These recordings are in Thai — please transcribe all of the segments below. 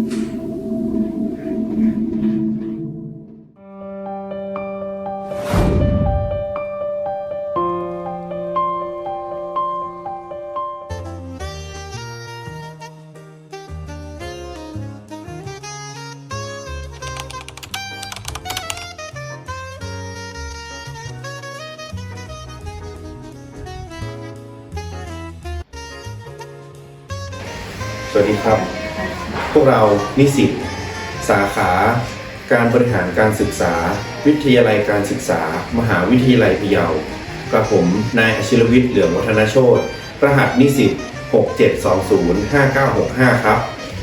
สวัสดีครับ พวกเรานิสิตสาขา การบริหารการศึกษา วิทยาลัยการศึกษา มหาวิทยาลัยพะเยากับผมนายอชิรวิทย์เหลืองวัฒนโชตรหัสนิสิต67205965 ครับ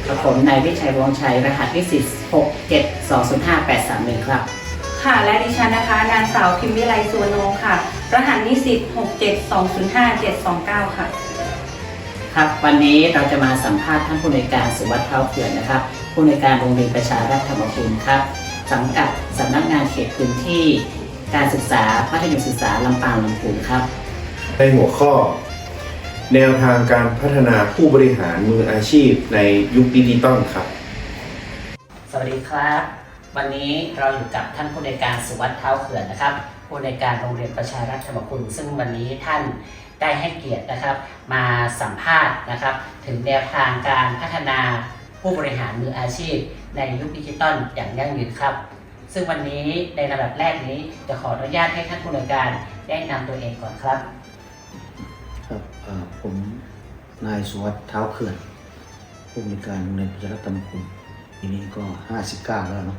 กับผมนายวิชัยวงศ์ชัย รหัสวิสิตหกเจ็ดสองศูนย์ห้าแปดสามหนึ่งครับ ค่ะ และดิฉันนะคะ นางสาวพิมวิไลสุวรรณวงศ์ค่ะ รหัสนิสิต 67205 729 ค่ะ ครับวันนี้เราจะมาสัมภาษณ์ท่านผู้ในวยการสุวัสดิ์เท้าเขื่อนนะครับ ผู้ในวยการโรงเรียนประชารัฐธรรมคุณครับสังกัดสำนักงานเขตพื้นที่ การศึกษามัธยมศึกษาลำปางลำพูนครับ ในหัวข้อ แนวทางการพัฒนาผู้บริหารมืออาชีพในยุคดิจิตอลครับ สวัสดีครับ วันนี้เราอยู่กับท่านผู้ในวยการสุวัสดิ์เท้าเขื่อนนะครับผู้ในวยการโรงเรียนประชารัฐธรรมคุณซึ่งวันนี้ท่าน ได้ให้เกียรตินะครับ มาสัมภาษณ์นะครับ ถึงแนวทางการพัฒนาผู้บริหารมืออาชีพ ในยุคดิจิตอลอย่างยั่งยืนครับ ซึ่งวันนี้ในระดับแรกนี้จะขออนุญาตให้ท่านผู้ในวยการแนะนำตัวเองก่อนครับครับเอ่อผมนายสุวัสดิ์เท้าเขื่อนผู้บริการโรงเรียนประชารัฐธรรมคุณปีนี้ก็ห้าสิบเก้าแล้วเนาะ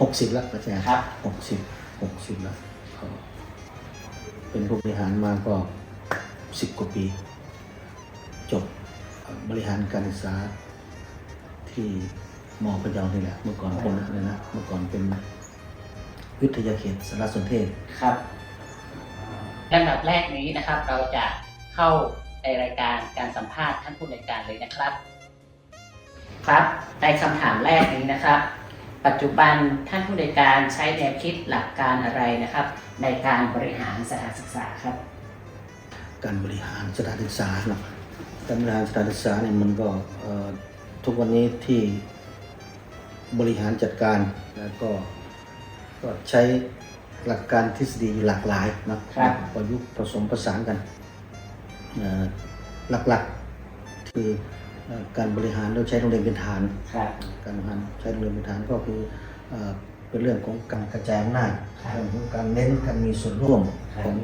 หกสิบแล้วอาจารย์ครับหกสิบหกสิบแล้วก็เป็นผู้บริหารมาก็ สิบกว่าปี จบเอ่อบริหารการศึกษาที่มอพะเยานี่แหละ เมื่อก่อนเป็นอะไรนะ เมื่อก่อนเป็นวิทยาเขตสารสนเทศ ครับลำดับแรกนี้นะครับ เราจะเข้าในรายการการสัมภาษณ์ท่านผู้ในวยการเลยนะครับ ครับในคำถามแรกนี้นะครับ ปัจจุบันท่านผู้ในวยการใช้แนวคิดหลักการอะไรนะครับ ในการบริหารสถานศึกษาครับ การบริหารสถานศึกษาเนาะการบริหารสถานศึกษาเนี่ยมันก็เอ่อทุกวันนี้ที่บริหารจัดการแล้วก็ก็ใช้หลักการทฤษฎีอยู่หลากหลายเนาะครับประยุกต์ผสมผสานกันเอ่อหลักๆคือเอ่อการบริหารโดยใช้โรงเรียนเป็นฐานครับการบริหารใช้โรงเรียนเป็นฐานก็คือเอ่อเป็นเรื่องของการกระจายอำนาจครับเรื่องของการเน้นการมีส่วนร่วมครับของ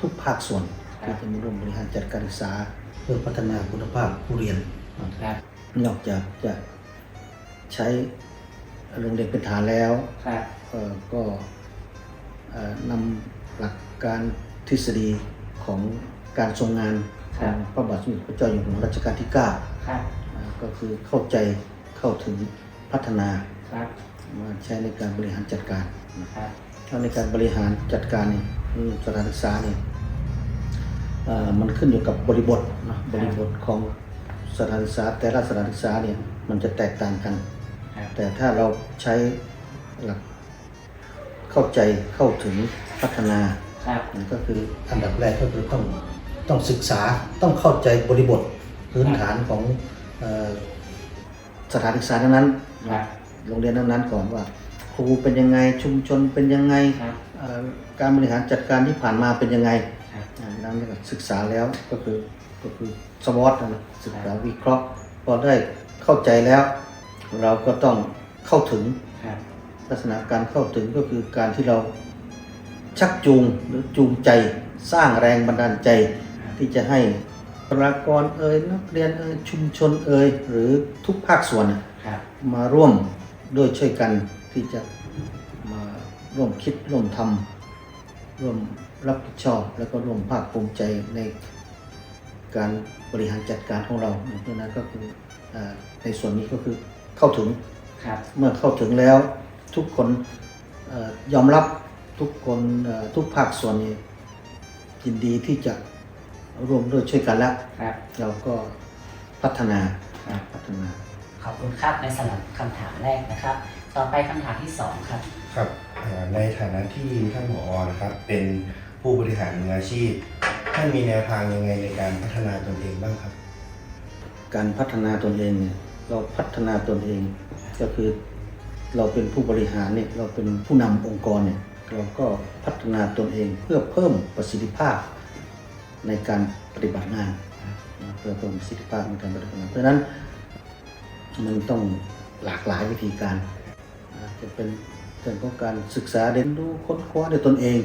ทุกภาคส่วนครับ ที่จะมาร่วมบริหารจัดการศึกษา เพื่อพัฒนาคุณภาพผู้เรียนครับนอกจากจะใช้โรงเรียนเป็นฐานแล้วครับเอ่อก็เอ่อนำหลักการทฤษฎีของการทรงงานของพระบาทสมเด็จพระเจ้าอยู่หัวรัชกาลที่9ครับอ่าก็คือเข้าใจเข้าถึงพัฒนาครับมาใช้ในการบริหารจัดการครับถ้าในการบริหารจัดการเนี่ยอืมสถานศึกษาเนี่ยเอ่อ มันขึ้นอยู่กับบริบทนะบริบทของสถานศึกษาแต่ละสถานศึกษาเนี่ยมันจะแตกต่างกันครับแต่ถ้าเราใช้หลักเข้าใจเข้าถึงพัฒนาครับนั่นก็คืออันดับแรกก็คือต้องต้องศึกษาต้องเข้าใจบริบทพื้นฐานของเออสถานศึกษานั้นๆครับโรงเรียนนั้นๆก่อนว่า ครูเป็นยังไงชุมชนเป็นยังไงครับเอ่อการบริหารจัดการที่ผ่านมาเป็นยังไง ครับอ่านั้นก็ศึกษาแล้วก็คือก็คือสวอตนะศึกษาวิเคราะห์พอได้เข้าใจแล้ว เราก็ต้องเข้าถึงครับลักษณะการเข้าถึงก็คือการที่เราชักจูงหรือจูงใจสร้างแรงบันดาลใจ ที่จะให้บุคลากรเอ่ยนักเรียนเอ่ยชุมชนเอ่ยหรือทุกภาคส่วนน่ะครับมาร่วมด้วยช่วยกันที่จะมาร่วมคิดร่วมทำร่วม รับผิดชอบแล้วก็ร่วมภาคภูมิใจในการบริหารจัดการของเราเพราะฉะนั้นก็คืออาในส่วนนี้ก็คือเข้าถึงครับเมื่อเข้าถึงแล้วทุกคนเออยอมรับทุกคนเอ่อทุกภาคส่วนนี่ยินดีที่จะร่วมด้วยช่วยกันแล้วครับเราก็พัฒนาครับพัฒนา ขอบคุณครับในสำหรับคำถามแรกนะครับ ต่อไปคำถามที่สองครับครับเอ่อในฐานะที่ท่านผอนะครับเป็น ผู้บริหารมืออาชีพ ท่านมีแนวทางยังไงในการพัฒนาตนเองบ้างครับ การพัฒนาตนเองเนี่ยเราพัฒนาตนเองก็คือเราเป็นผู้บริหารเนี่ยเราเป็นผู้นำองค์กรเนี่ยเราก็พัฒนาตนเองเพื่อเพิ่มประสิทธิภาพในการปฏิบัติงานเพื่อเพิ่มประสิทธิภาพในการปฏิบัติงาน เพราะฉะนั้นมันต้องหลากหลายวิธีการจะเป็นเรื่องของการศึกษาเรียนรู้ค้นคว้าด้วยตนเอง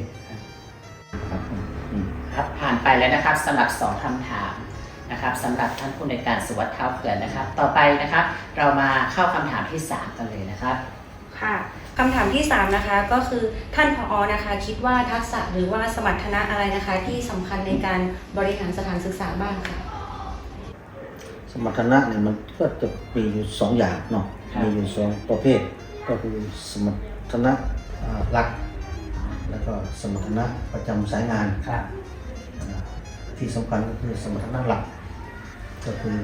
อืมครับผ่านไปแล้วนะครับสำหรับสองคำถามนะครับสำหรับท่านผู้ในวยการสุวัสดิ์เท้าเขื่อนนะครับ ต่อไปนะครับ เรามาเข้าคำถามที่ 3 กันเลยนะครับค่ะคำถามที่ 3 นะคะก็คือท่านผอนะคะ คิดว่าทักษะหรือว่าสมรรถนะอะไรนะคะ ที่สำคัญในการบริหารสถานศึกษาบ้างค่ะสมรรถนะเนี่ยมันก็จะมีอยู่สองอย่างเนาะครับมีอยู่สองประเภท ก็คือสมรรถนะอ่าหลัก แล้วก็สมรรถนะประจำสายงานครับอ่า ที่สำคัญก็คือสมรรถนะหลัก ก็คือ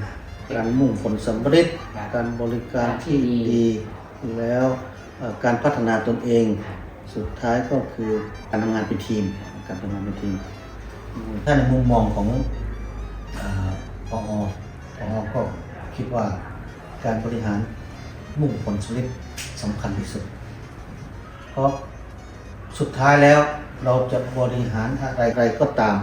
การมุ่งผลสำเร็จครับการบริการที่ที่ดีดีแล้วเอ่อการพัฒนาตนเอง สุดท้ายก็คือการทำงานเป็นทีม การทำงานเป็นทีมอืมถ้าในมุมมองของเอ่อปอปอก็คิดว่าการบริหารมุ่งผลสำเร็จสำคัญที่สุด เพราะสุดท้ายแล้วเราจะบริหารอะไรๆก็ตาม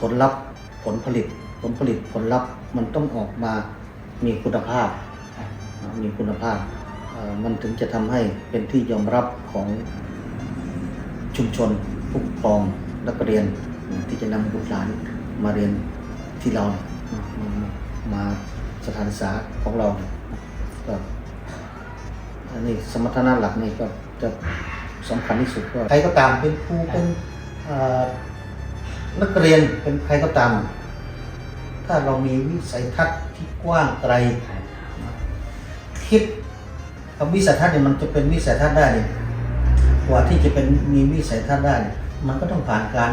ผลลัพธ์ผลผลิต ผลผลิตผลลัพธ์มันต้องออกมามีคุณภาพ มีคุณภาพ มันถึงจะทำให้เป็นที่ยอมรับของชุมชนผู้ปกครองนักเรียนที่จะนำบุตรหลานมาเรียนที่เราเนี่ยมามาสถานศึกษาของเราเนี่ยนะก็อันนี้สมรรถนะหลักนี่ก็จะสำคัญที่สุดก็ใครก็ตามเป็นครูเป็น นักเรียนเป็นใครก็ตาม ถ้าเรามีวิสัยทัศน์ที่กว้างไกลคิดคำวิสัยทัศน์เนี่ยมันจะเป็นวิสัยทัศน์ได้เนี่ยกว่าที่จะเป็นมีวิสัยทัศน์ได้ มันก็ต้องผ่านการ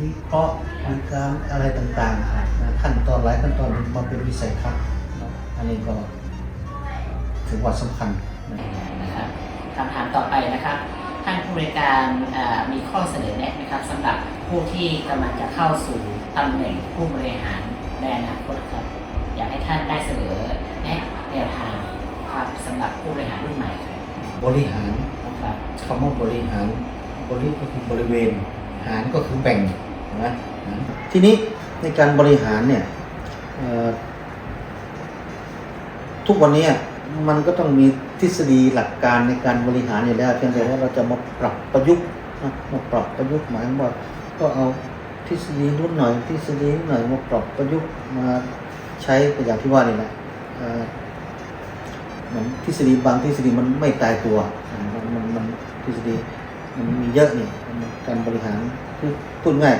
วิเคราะห์มีการอะไรต่างๆขั้นตอนหลายขั้นตอนมาเป็นวิสัยทัศน์อันนี้ก็ถือว่าสำคัญนะครับคำถามต่อไปนะครับท่านผู้บริการมีข้อเสนอแนะไหมครับสำหรับ ผู้ที่กำลังจะเข้าสู่ตำแหน่งผู้บริหารในอนาคตครับ อยากให้ท่านได้เสนอแนะแนวทางครับสำหรับผู้บริหารรุ่นใหม่ครับบริหารครับคำว่าบริหารบริก็คือบริเวณหารก็คือแบ่งนะนะทีนี้ในการบริหารเนี่ยเอ่อทุกวันนี้มันก็ต้องมีทฤษฎีหลักการในการบริหารอยู่แล้วเพียงแต่ว่าเราจะมาปรับประยุกต์นะมาปรับประยุกต์หมายความว่า ก็เอาทฤษฎีนู้นหน่อยทฤษฎีนหน่อยมาปรับประยุกต์มาใช้ก็อย่างที่ว่านี่แหละเหมือนทฤษฎีบางทฤษฎีมันไม่ตายตัวมันมันมันทฤษฎีมันมีเยอะนี่การบริหารคือพูดง่าย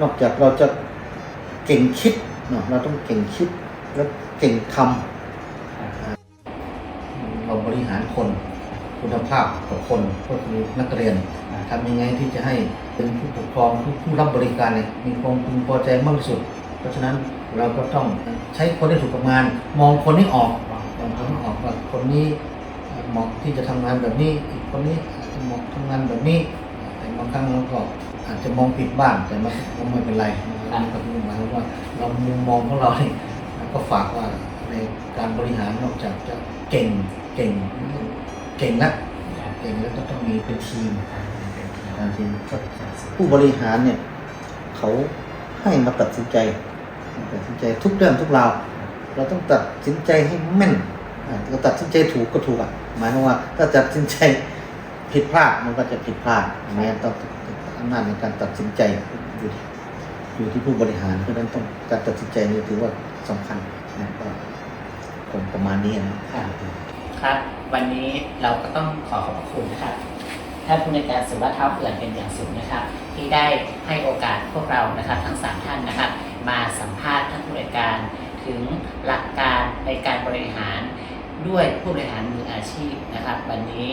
นอกจากเราจะเก่งคิดเนาะเราต้องเก่งคิดแล้วเก่งทำเราบริหารคน คุณภาพของคนก็คือนักเรียนทำยังไงที่จะให้เป็นผู้ปกครองผู้ผู้รับบริการเนี่ยมีความพึงพอใจมากที่สุด เพราะฉะนั้นเราก็ต้องใช้คนให้ถูกประมาณมองคนให้ออกบางคนออกว่าคนนี้เหมาะที่จะทำงานแบบนี้ อีกคนนี้อาจจะเหมาะทำงานแบบนี้ แต่บางครั้งเราก็อาจจะมองผิดบ้างแต่มันก็ไม่เป็นไรนะครับก็หมายความว่าเรามุมมองของเราเนี่ยก็ฝากว่าในการบริหารนอกจากจะเก่งเก่ง เก่งแล้วเก่งแล้วก็ต้องมีเป็นทีมการทีมก็ผู้บริหารเนี่ย เขาให้มาตัดสินใจตัดสินใจทุกเรื่องทุกราวเราต้องตัดสินใจให้แม่นอ่าเราตัดสินใจถูกก็ถูกอะหมายความว่า ถ้าตัดสินใจผิดพลาดมันก็จะผิดพลาดอันนี้ต้องอำนาจในการตัดสินใจอยู่ที่อยู่ที่ผู้บริหารเพราะฉะนั้นต้องการตัดสินใจนี่ถือว่าสำคัญนะก็คงประมาณนี้นะ ครับ วันนี้เราก็ต้องขอขอบคุณนะครับท่านผู้ในการสุวัสดิ์เท้าเขื่อนเป็นอย่างสูงนะครับ ที่ได้ให้โอกาสพวกเรานะครับ ทั้งสามท่านนะครับ มาสัมภาษณ์ท่านผู้ในการถึงหลักการในการบริหารด้วยผู้บริหารมืออาชีพนะครับ วันนี้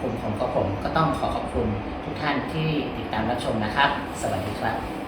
กลุ่มของกระผมก็ต้องขอขอบคุณทุกท่านที่ติดตามรับชมนะครับ สวัสดีครับ